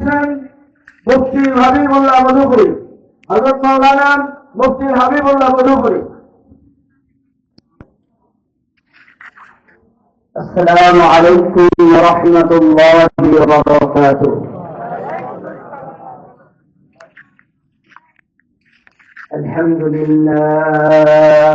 মুফতি হাবিবুল্লাহ মধুপুরী হজরত মৌলানা মুফতি হাবিবুল্লাহ মধুপুরী السلام عليكم ورحمة الله وبركاته الحمد لله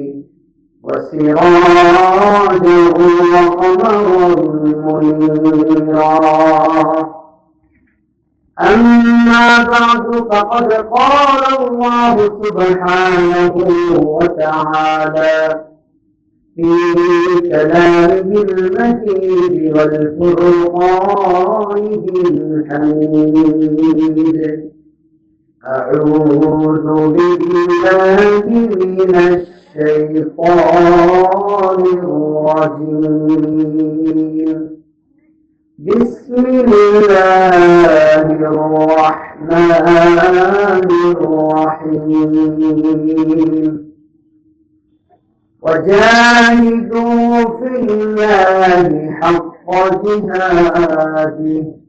وسراجا وقمرا منيرا أما بعد فقد قال الله سبحانه وتعالى في كلامه المجيد والفرقان الحميد أعوذ بالله من الشيطان الرجيم. بسم الله الرحمن الرحيم. وجاهدوا في الله حق جهاده.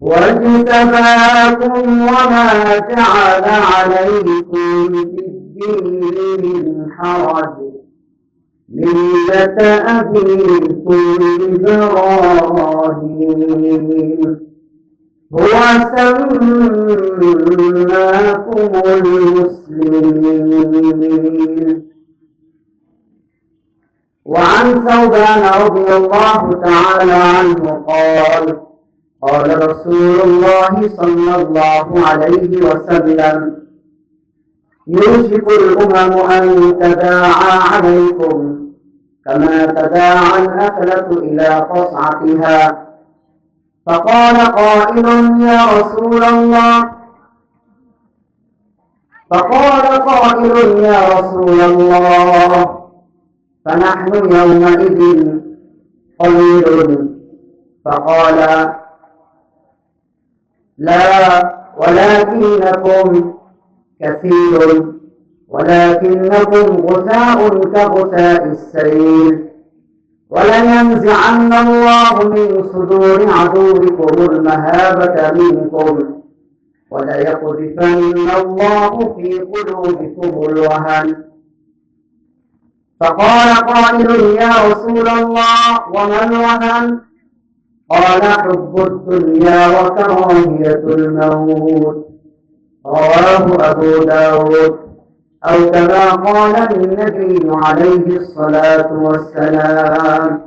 واجتباكم وما جعل عليكم في الدين من حرج. ملة أبيكم إبراهيم. هو سماكم المسلمين. وعن ثوبان رضي الله تعالى عنه قال قال رسول الله صلى الله عليه وسلم يوشك الأمم أن تداعى عليكم كما تداعى الأكلة إلى قصعتها. فقال قائل يا رسول الله. فقال قائل يا رسول الله فنحن يومئذ قليل فقال لا ولكنكم كثير ولكنكم غثاء كغثاء السيل ولينزعن الله من صدور عدوكم المهابة منكم وليقذفن الله في قلوبكم الوهن. فقال قائل يا رسول الله وما الوهن؟ قال حب الدنيا وكراهية الموت. رواه أبو داود. أو كما قال النبي عليه الصلاة والسلام.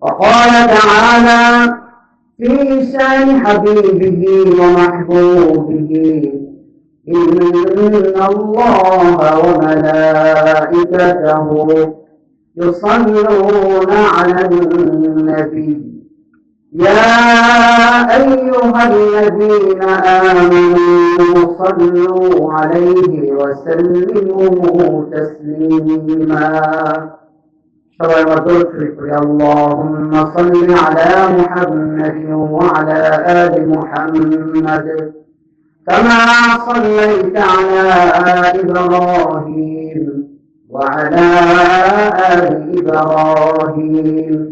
وقال تعالى في شأن حبيبه ومحبوبه إن الله وملائكته يصلون على النبي يا أيها الذين آمنوا صلوا عليه وسلموا تسليما. شرع اللهم صل على محمد وعلى آل محمد. كما صليت على آل إبراهيم وعلى آل إبراهيم.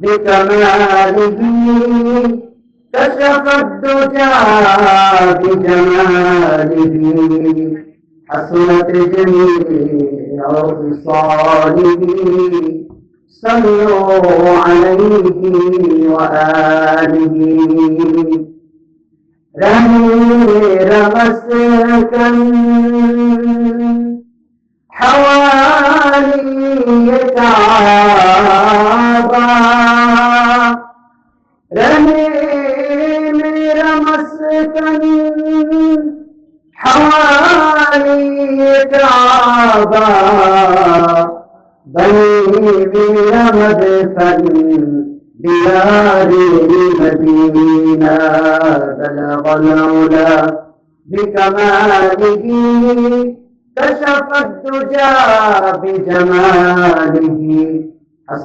بكماله كشف الدجى بجماله حسنت جميع خصاله صلوا عليه وآله. رمير مسكن حوالي كعبة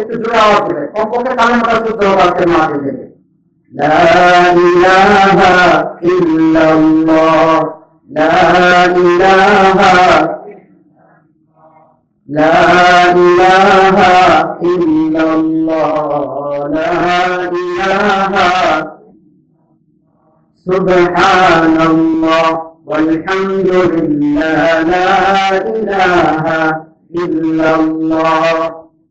একটু জোরে আওয়াজ দিবে কমপক্ষে কানে মোটা শুদ্ধ হওয়ার মাঝে দেবে لا إله إلا الله لا إله لا إله إلا الله لا إله سبحان الله والحمد لله لا إله إلا الله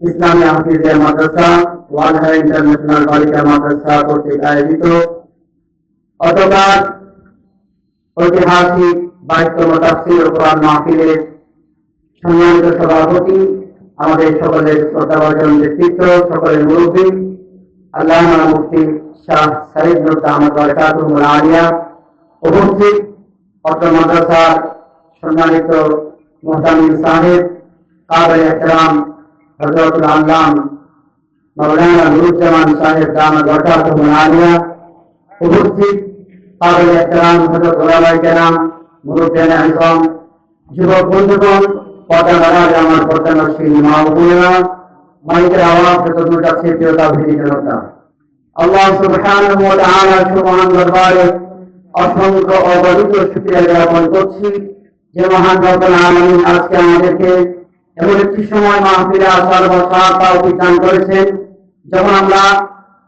ইসলামী হাফিজের মাদ্রাসা ওয়ালহা ইন্টারন্যাশনাল বালিকা মাদ্রাসা কর্তৃক আয়োজিত অতকার ঐতিহাসিক বাইশতম তাফসির ও কোরআন মাহফিলের সম্মানিত সভাপতি আমাদের সকলের শ্রদ্ধাভাজন ব্যক্তিত্ব সকলের মুরব্বী আল্লাহ মুফতি শাহ সাইদ নুর আহমদ বরকাতুল আলিয়া উপস্থিত অত্র মাদ্রাসার সম্মানিত মোহতামিম সাহেব কাবেল এহতরাম हज़रत राम राम मौलाना नूरुजमान साहेब दाम गौटा को मनानिया उपस्थित पागल एहतराम हज़रत गुलाबाई के नाम मुरुद्देन हसम যুবক বন্ধুগণ পদা মারা আমার প্রধান শ্রী মা বোনেরা মাইকের আওয়াজ যতদূর যাচ্ছে প্রিয়তা ভিডিকলতা আল্লাহ সুবহানাহু ওয়া তাআলা সুবহান দরবারে অসংখ্য অগণিত শুকরিয়া জ্ঞাপন করছি যে মহান রব্বুল আলামিন আজকে আমাদেরকে এমন একটি সময় মাহফিলে আসার বসার তা অভিযান করেছেন। যখন আমরা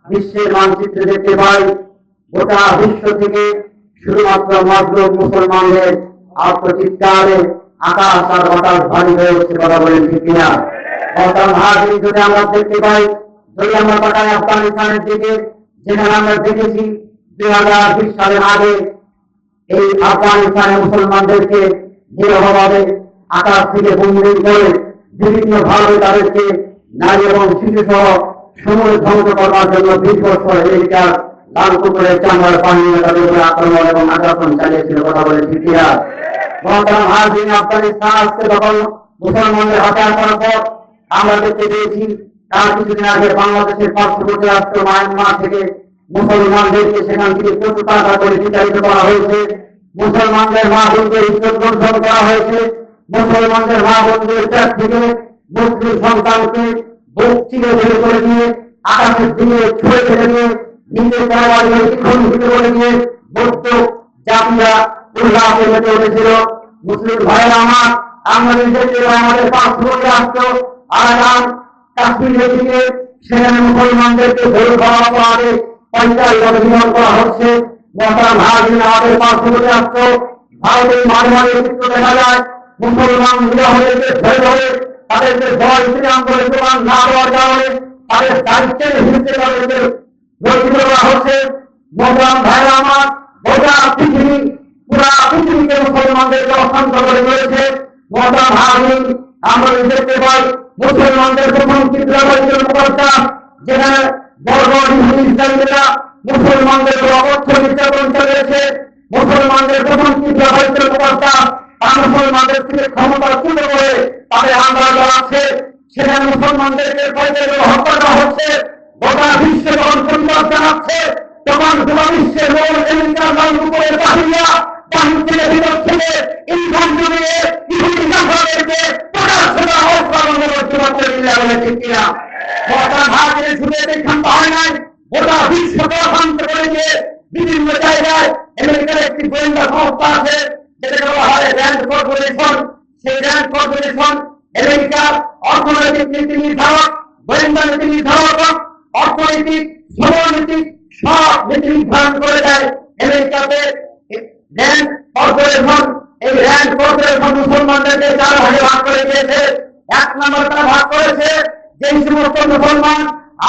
বিশ্বের মানচিত্রে দেখতে পাই, গোটা বিশ্ব থেকে শুধুমাত্র মাত্র মুসলমানদের আত্মচিৎকারে আকাশ আর বাতাস ভারী হয়ে উঠছে কথা বলেন ঠিক কিনা? বর্তমান ভারতের যদি আমরা দেখতে পাই, যদি আমরা তাকাই আফগানিস্তানের দিকে, যেখানে আমরা দেখেছি দুই হাজার বিশ সালের আগে এই আফগানিস্তানে মুসলমানদেরকে নিরভাবে আকাশ থেকে বন্দি করে বিভিন্ন ভাবে তাদেরকে নারী এবং শিশু সহ সময় ধ্বংস করবার জন্য দীর্ঘ আমেরিকার লাল কুকুরের চামড়ার পানি তাদের উপরে আক্রমণ এবং আগ্রাসন চালিয়েছিল, কথা বলে আফগানিস্তান আজকে তখন মুসলমানদের হত্যার করার পর আমরা দেখতে পেয়েছি, তার কিছুদিন আগে বাংলাদেশের পার্শ্ববর্তী রাষ্ট্র মায়ানমার থেকে মুসলমানদেরকে সেখান থেকে প্রচুর টাকা করে বিচারিত করা হয়েছে। মুসলমানদের মা বোনদের ইজ্জত করা হয়েছে। মুসলমানদের মা বোনদের পেট থেকে মুসলিম সন্তানকে বুক চিরে বের করে দিয়ে আকাশের দিকে ছুঁড়ে ফেলে দিয়ে নিজের তরবারি খুন হিতে বলে দিয়ে বৌদ্ধ জাতিরা উল্লাসে মেতে উঠেছিল। মুসলিম ভাইয়েরা আমার, আমরা পাই আমাদের পাঁচ বছর আসতো আরাম কাশ্মীরের দিকে সেখানে মুসলমানদেরকে ভোট দেওয়া অপরাধে পঞ্চাশ অভিযান করা হচ্ছে। মহাত্মা ভারতীয় আমাদের পাঁচ বছর আসতো ভারতের মাঝে চিত্র দেখা যায়। মুসলমান মহিলাদেরকে ধরে ধরে তাদেরকে ভয় শ্রীরাম করে প্রমাণ না দেওয়ার কারণে তাদের দায়িত্বের বিরুদ্ধে তাদেরকে রক্ষিত করা হচ্ছে। মোহন ভাইরা আমার, গোটা পৃথিবী পুরা পৃথিবীকে মুসলমানদেরকে অশান্ত করে রয়েছে মোহন ভাবি আমরা দেখতে পাই, মুসলমানদের প্রথম চিত্রাবাইকের মুখটা যেখানে হিন্দু ইসলামীরা মুসলমানদের অবর্থ নির্যাতন চলেছে মুসলমানদের প্রথম মুখটা তার মুসলমানদের থেকে ক্ষমতা তুলে করে তাদের আন্দোলন চালাচ্ছে। সেখানে মুসলমানদেরকে হত্যা হচ্ছে। গোটা বিশ্ব যখন পরিবার জানাচ্ছে তখন গোটা নাম উপরে হোক বলে হয় নাই। বিভিন্ন জায়গায় আমেরিকার একটি গোয়েন্দা সংস্থা আছে, যেটাকে হয় র্যান্ড কর্পোরেশন সেই র্যান্ড কর্পোরেশন আমেরিকার অর্থনৈতিক নীতি নির্ধারক, গোয়েন্দা নীতি নির্ধারক অর্থনৈতিক সমরনীতিক সব নীতি নির্ধারণ করে দেয় আমেরিকাতে করে দিয়েছে। এক নম্বর করেছে, যেই সমস্ত মুসলমান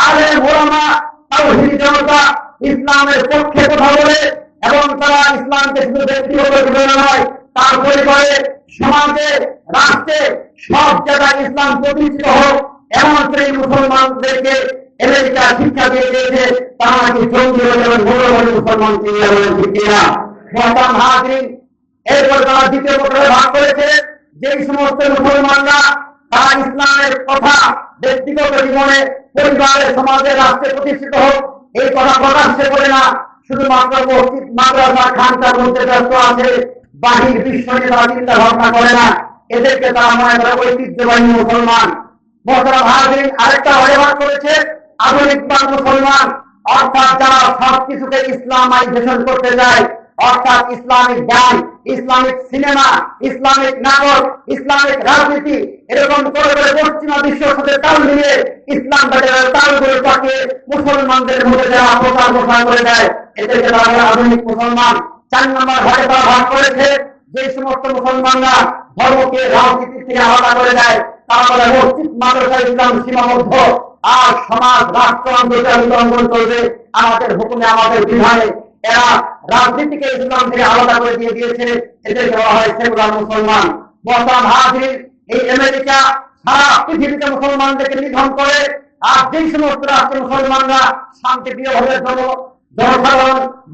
আলে ইসলামের পক্ষে কথা বলে এবং তারা ইসলামকে শুধু ব্যক্তিগত নয় তার পরিবারে সমাজে, রাষ্ট্রে সব জায়গায় ইসলাম প্রতিষ্ঠিত হোক, এমন সেই মুসলমানদেরকে আমেরিকা শিক্ষা দিয়ে দিয়েছে, তারা নাকি জঙ্গি হয়ে যাবেন মৌলবাদী মুসলমান চিনিয়ে বলেন ঠিক কিনা? হাজির এরপর তারা দ্বিতীয় প্রকারে ভাগ করেছে যে সমস্ত মুসলমানরা তারা ইসলামের কথা ব্যক্তিগত জীবনে পরিবারে সমাজে, রাষ্ট্রে প্রতিষ্ঠিত হোক, এই কথা প্রকাশ্যে করে না। শুধুমাত্র মসজিদ, মাদ্রাসা খানটা বলতে ব্যস্ত আছে। বাহির বিশ্ব নিয়ে তারা চিন্তা ভাবনা করে না। এদেরকে তারা মনে করে ঐতিহ্যবাহী মুসলমান। মহতরা ভারতীন আরেকটা ভাগ করেছে আধুনিকবাদ মুসলমান। অর্থাৎ যারা সবকিছুকে ইসলামাইজেশন করতে চায় অর্থাৎ ইসলামিক গান ইসলামিক সিনেমা, ইসলামিক নাটক, ইসলামিক রাজনীতি, এরকম করে করে পশ্চিমা বিশ্বের সাথে তাল মিলিয়ে ইসলাম বাজারের তালগুলো চাকে মুসলমানদের মধ্যে যারা প্রচার প্রসার করে দেয়, এদেরকে তারা আধুনিক মুসলমান। চার নম্বর ভাগে তারা ভাগ করেছে। যে সমস্ত মুসলমানরা ধর্মকে, রাজনীতি থেকে আলাদা করে দেয়, তারা মসজিদ, মাদ্রাসা, ইসলাম সীমাবদ্ধ। আর সমাজ, রাষ্ট্র আন্দোলন করবে আমাদের হুকুমে, আমাদের বিধানে এরা রাজনীতিকে ইসলাম থেকে আলাদা করে দিয়ে দিয়েছে। এদের বলা হয় সেকুলার মুসলমান। মহতারাম হাজির এই আমেরিকা সারা পৃথিবীতে মুসলমানদেরকে নিধন করে। আর যেই সমস্ত রাষ্ট্রের মুসলমানরা শান্তিপ্রিয় ভাবে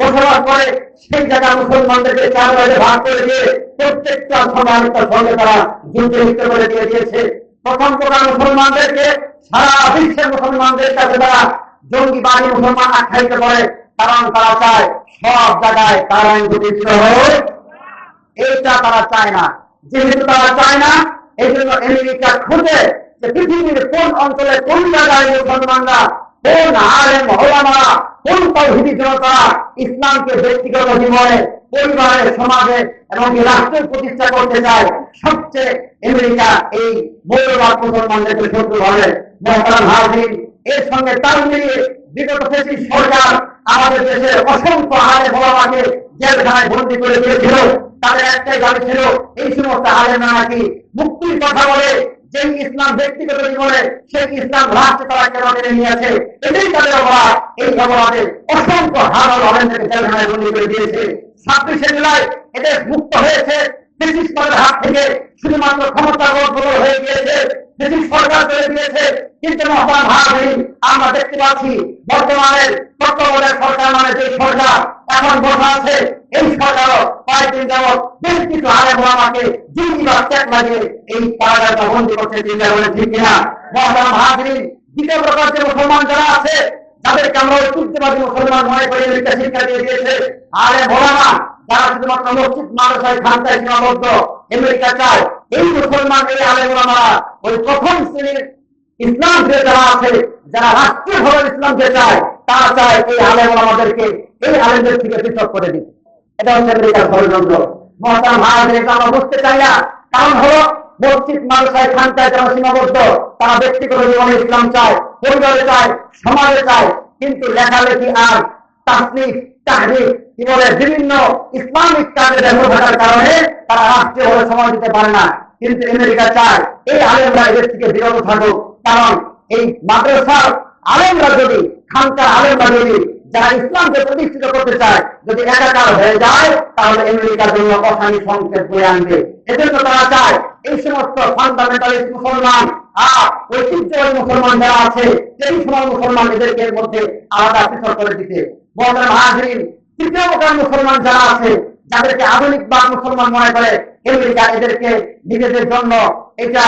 বসবাস করে, সেই জায়গায় মুসলমানদেরকে চার ভাগে ভাগ করে দিয়ে প্রত্যেকটা সমাজতার সঙ্গে তারা যুদ্ধ লিপ্ত করে দিয়ে দিয়েছে। প্রথম প্রকার মুসলমানদেরকে সারা বিশ্বের মুসলমানদের কাছে তারা জঙ্গিবাদী মুসলমান আখ্যায়িত করে, কারণ তারা চায় সব জায়গায় তারা প্রতিষ্ঠিত হোক। এইটা তারা চায় না। যেহেতু তারা চায় না, এই জন্য আমেরিকা খুঁজে যে পৃথিবীর কোন অঞ্চলে কোন জায়গায় মুসলমানরা কোন আলেম হলামারা কোন তৌহিদি জনতা ইসলামকে ব্যক্তিগত জীবনে, পরিবারে, সমাজে এবং রাষ্ট্রের প্রতিষ্ঠা করতে চায় সবচেয়ে আমেরিকা এই মৌলবাদ মুসলমানদেরকে শত্রু ভাবে মহতারাম এর সঙ্গে তাল মিলিয়ে বিগত ফেসিস সরকার আমাদের দেশে অসংখ্য আলে ভোলামাকে জেলখানায় বন্দি করে দিয়েছিল। তাদের একটাই দাবি ছিল, এই সমস্ত আলেমরা নাকি মুক্তির কথা বলে যে ইসলাম ব্যক্তিগত জীবনে, সেই ইসলাম রাষ্ট্রে তারা কেন মেনে নিয়েছে। এটাই তাদের অপরাধ। এই অপরাধে অসংখ্য হার জেলখানায় বন্দি করে দিয়েছে। ছাব্বিশে জুলাই এদের মুক্ত হয়েছে। ব্রিটিশ হাত থেকে শুধুমাত্র ক্ষমতা হয়ে গিয়েছে। ব্রিটিশ সরকার করে দিয়েছে, কিন্তু মহাত্মা ভাবি, আমরা দেখতে পাচ্ছি বর্তমানের তত্ত্বাবধায়ক সরকার মানে যে সরকার, এখন বসা আছে এই সরকারও কয়েকদিন যাবৎ বেশ কিছু আরে আমাকে জিন্দি বা ত্যাগ লাগিয়ে এই কারাগারটা বন্দি করছে চিন্তা করে ঠিক কিনা? মহাত্মা ভাবি, দ্বিতীয় প্রকার যে মুসলমান যারা আছে যাদেরকে আমরা ঐতিহ্যবাদী মুসলমান মনে করি একটা শিক্ষা দিয়ে দিয়েছে। আরে ভোলানা যারা শুধুমাত্র মসজিদ মানুষের খানটায় সীমাবদ্ধ আমেরিকা চায় এই মুসলমান এই আলেমারা ওই প্রথম শ্রেণির ইসলাম যে যারা আছে, যারা রাষ্ট্রীয় ভাবে ইসলামকে চায়, তারা চায় এই আলেম আমাদেরকে এই আলেমদের থেকে পৃথক করে দিতে। এটা হচ্ছে আমেরিকার ষড়যন্ত্র মহাতাম ভারতের এটা আমরা বুঝতে চাই না। কারণ হলো, মসজিদ মানুষের খানটায় যারা সীমাবদ্ধ, তারা ব্যক্তিগত জীবনে ইসলাম চায়, পরিবারে চায়, সমাজে চায়, কিন্তু লেখালেখি আর তাসনিফ, তাহরিফ, কি বলে, বিভিন্ন ইসলামিক কাজে ব্যস্ত থাকার কারণে তারা রাষ্ট্রীয় সময় দিতে পারে না। কিন্তু আমেরিকা চায় এই আলেমরা এদের থেকে বিরত থাকুক। কারণ এই মাদ্রাসার আলেমরা যদি, খানকার আলেমরা যদি, যারা ইসলামকে প্রতিষ্ঠিত করতে চায়, যদি একাকার হয়ে যায়, তাহলে আমেরিকার জন্য অশানি সংকেত বয়ে আনবে। এজন্য তারা চায় এই সমস্ত ফান্ডামেন্টালিস্ট মুসলমান আর ঐতিহ্যবাহী মুসলমান যারা আছে সেই সময় মুসলমান এদেরকে এর মধ্যে আলাদা পৃথক করে দিতে। বর্তমান হাজরিন তৃতীয় প্রকার মুসলমান যারা আছে যাদেরকে আধুনিকবাদ মুসলমান মনে করে। আমেরিকা এদেরকে নিজেদের জন্য এটা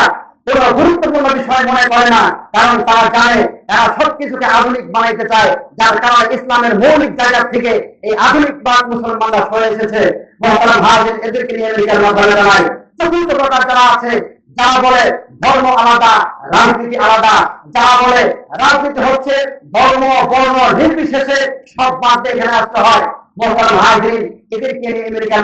কোন গুরুত্বপূর্ণ বিষয় মনে করে না, কারণ তারা জানে, তারা সবকিছুকে আধুনিক বানাইতে চায়, যার কারণে ইসলামের মৌলিক জায়গা থেকে এই আধুনিকবাদ মুসলমানরা সরে এসেছে। এদেরকে নিয়ে আমেরিকার মাধ্যমে জানায়। চতুর্থ প্রকার যারা আছে, যারা বলে ধর্ম আলাদা, রাজনীতি আলাদা, যারা বলে রাজনীতি হচ্ছে ধর্ম, বর্ণ, নির্বিশেষে সব বাদ এখানে আসতে হয়। মহতারাম হাজির এদেরকে নিয়ে আমেরিকার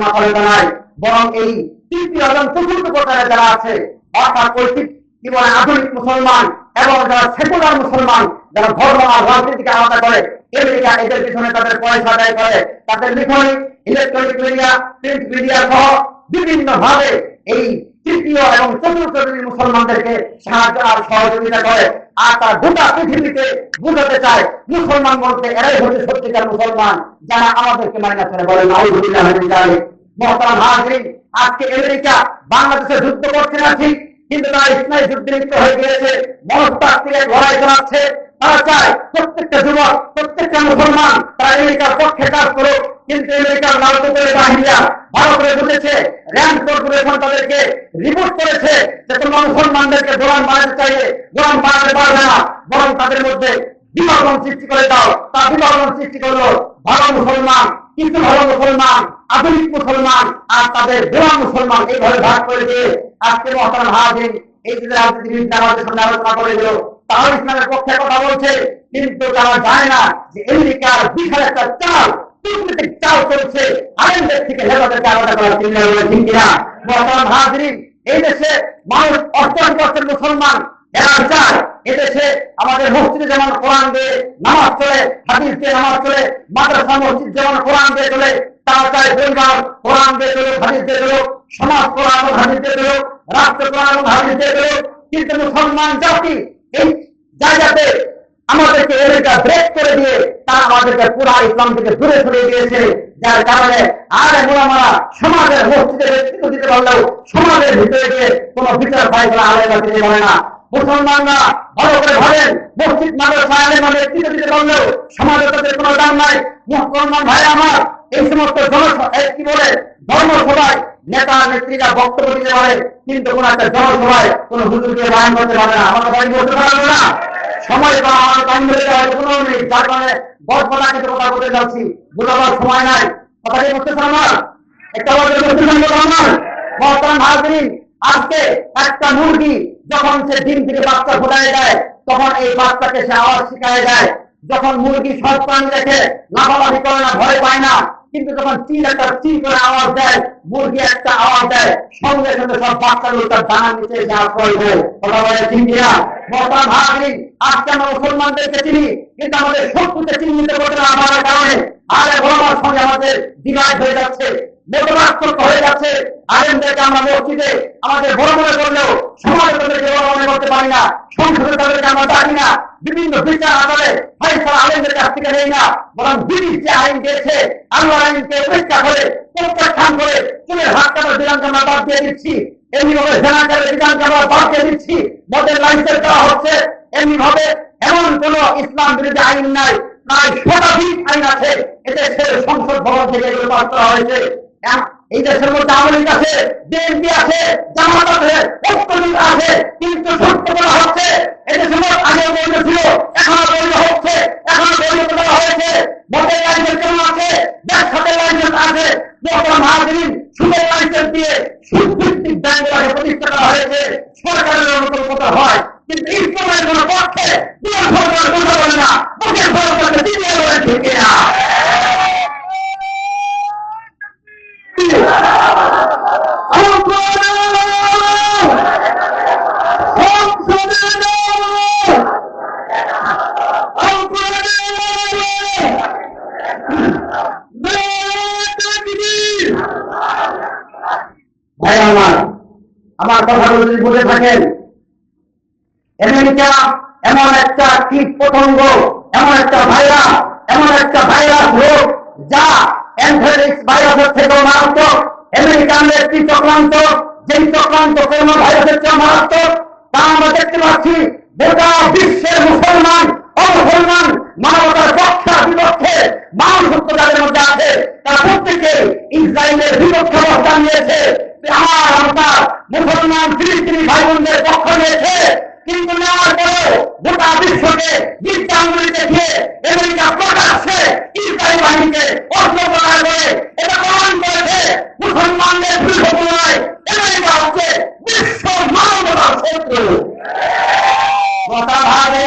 বরং এই তৃতীয় এবং চতুর্থ প্রকারের যারা আছে, অর্থাৎ ঐতিহ্য কি বলে আধুনিক মুসলমান এবং যারা মুসলমান, যারা ধর্ম আর রাজনীতিকে আলাদা এদের পিছনে তাদের পয়সা ব্যয় করে, তাদের লিখনি ইলেকট্রনিক মিডিয়া প্রিন্ট মিডিয়া সহ বিভিন্ন ভাবে এই তৃতীয় এবং চতুর্থ শ্রেণির মুসলমানদেরকে সাহায্য আর সহযোগিতা করে। আর তারা গোটা পৃথিবীতে বুঝাতে চায়, মুসলমান বলতে এরাই হচ্ছে সত্যিকার মুসলমান, যারা আমাদেরকে মাইনা করে বলেন মহতারাম হাজরিন, আজকে আমেরিকা বাংলাদেশে যুদ্ধ করছে না ঠিক, কিন্তু তারা ইসলামী যুদ্ধে লিপ্ত হয়ে গিয়েছে। মনস্তাত্ত্বিক লড়াই চালাচ্ছে। তারা চায় প্রত্যেকটা যুবক, প্রত্যেকটা মুসলমান তারা আমেরিকার পক্ষে কাজ করুক। কিন্তু আমেরিকার রাজনৈতিক বাহিনীরা ভারতের বুঝেছে র্যান্ড কর্পোরেশন তাদেরকে রিপোর্ট করেছে যে তোমরা মুসলমানদেরকে গোলাম বানাতে চাইলে গোলাম বানাতে পারবে না, বরং তাদের মধ্যে বিভাজন সৃষ্টি করে দাও। তার বিভাজন সৃষ্টি করল ভালো মুসলমান কিছু ভালো মুসলমান, আধুনিক মুসলমান, আর তাদের গোলাম মুসলমান এইভাবে ভাগ করে দিয়ে আজকে মহতারাম হাজিন এই যে রাজনীতিবিদ আমাদের সামনে আলোচনা করে দিল তারাও ইসলামের পক্ষে কথা বলছে, কিন্তু তারা জানে না যে আমেরিকার বিশাল একটা চাল চাল চলছে আলেমদের থেকে হেফাজতকে আলাদা করার এই দেশে মানুষ অষ্টআশি পার্সেন্ট মুসলমান, এরা চায় এদেশে আমাদের মসজিদে যেমন কোরআন দিয়ে নামাজ চলে, হাদিস দিয়ে নামাজ চলে, মাদ্রাসা, মসজিদ যেমন কোরআন দিয়ে চলে, তারা চায় পরিবার কোরআন দিয়ে চলুক হাদিস দিয়ে চলুক সমাজ কোরআন হাদিস দিয়ে চলুক রাষ্ট্র মুসলমান জাতি এই জায়গাতে আমাদেরকে এদেরকে ব্রেক করে দিয়ে তারা আমাদেরকে পুরা ইসলাম থেকে দূরে সরিয়ে দিয়েছে। যার কারণে আর মোলামারা সমাজের মসজিদে নেতৃত্ব দিতে পারলেও সমাজের ভিতরে গিয়ে কোনো বিচার ফাইসলা আলাদা দিতে পারে না। মুসলমানরা ভালো করে ভাবেন, মসজিদ আলেমা নেতৃত্ব দিতে পারলেও তাদের কোনো দাম নাই। মুসলমান ভাই আমার, এই সমস্ত কি বলে, ধর্মসভায় নেতা নেত্রীরা বক্তব্য দিতে পারে, কিন্তু কোন একটা জনসভায় কোন হুজুরকে বায়ন করতে পারে না। আমার বাড়ি বলতে পারবে না। সময় যাচ্ছি। সময় নাই। কথা কি বুঝতেছে আমার একটা আমার আজকে একটা মুরগি যখন সে ডিম থেকে বাচ্চা ফোটায় দেয়, তখন এই বাচ্চাকে সে আওয়াজ শিখায় দেয়। যখন মুরগি প্রাণী দেখে লাফালাফি করে না, ভয় পায় না কিন্তু যখন চিল একটা চিল করে আওয়াজ দেয়, মুরগি একটা আওয়াজ দেয়, সঙ্গে সঙ্গে সব বাচ্চাগুলো তার দানার নিচে দেয়। কথা বলে বর্তমান ভাবি আজকে আমরা মুসলমানদেরকে চিনি, কিন্তু আমাদের শত্রুতে চিহ্নিত করতে না কারণে। আর বলার সঙ্গে আমাদের ডিভাইড হয়ে যাচ্ছে। নেতৃত্ব হয়ে যাচ্ছে। আলেমদেরকে আমরা মসজিদে আমাদের বড় মনে করলেও সমাজে তাদেরকে না সংসদে তাদেরকে বিভিন্ন বিচার আদালে ফয়সালা আলেমদের কাছ থেকে নেই না, বরং ব্রিটিশ যে আইন দিয়েছে আল্লাহ আইনকে উপেক্ষা করে, প্রত্যাখ্যান করে দিয়ে দিচ্ছি। এমনি ভাবে দিয়ে দিচ্ছি। মদের লাইসেন্স দেওয়া হচ্ছে। এমনি এমন কোন ইসলাম বিরোধী আইন নাই। প্রায় শতাধিক আইন আছে। এদেশের সংসদ ভবন থেকে হয়েছে। হ্যাঁ, এই দেশের মধ্যে আওয়ামী আছে, বিএনপি আছে, জামাত আছে ঐক্যলীগ আছে, কিন্তু সত্য করা হচ্ছে, এই দেশের মধ্যে আগে বৈধ ছিল, এখনও বৈধ হচ্ছে, এখন বৈধ করা হয়েছে, ভোটের লাইসেন্স কেমন আছে, ব্যবসাতের লাইসেন্স আছে যখন মহাজনীন সুদের লাইসেন্স দিয়ে সুদভিত্তিক ব্যাংকগুলোকে প্রতিষ্ঠা করা হয়েছে, সরকারের অনুকূল হয়, কিন্তু ইসলামের কোন পক্ষে দুই সরকার কথা না পক্ষের সরকারকে দ্বিতীয় বলে ঠিক পতঙ্গ এমন একটা ভাইরাস এমন একটা ভাইরাস রোগ যা অ্যান্থ্রালিক্স ভাইরাসের থেকেও মারাত্মক, আমেরিকানদের একটি চক্রান্ত যেই চক্রান্ত করোনা ভাইরাসের চেয়ে মারাত্মক তা আমরা দেখতে পাচ্ছি গোটা বিশ্বের মুসলমান, অমুসলমান, মানবতার পক্ষে, বিপক্ষে মানসত্ব যাদের মধ্যে আছে। তারা প্রত্যেকে ইসরায়েলের বিপক্ষে অবস্থান নিয়েছে। আমার আমার মুসলমান, ফিলিস্তিনি ভাই বোনদের পক্ষ নিয়েছে। কিন্তু নেওয়ার পরেও গোটা বিশ্বকে মিথ্যা আঙুলি আমেরিকা প্রকাশ্যে ইসরায়েল বাহিনীকে অস্ত্র প্রদান করে। এটা প্রমাণ করেছে মুসলমানদের নয় আমেরিকা হচ্ছে বিশ্ব মানবতার শত্রু। কথা ভাবে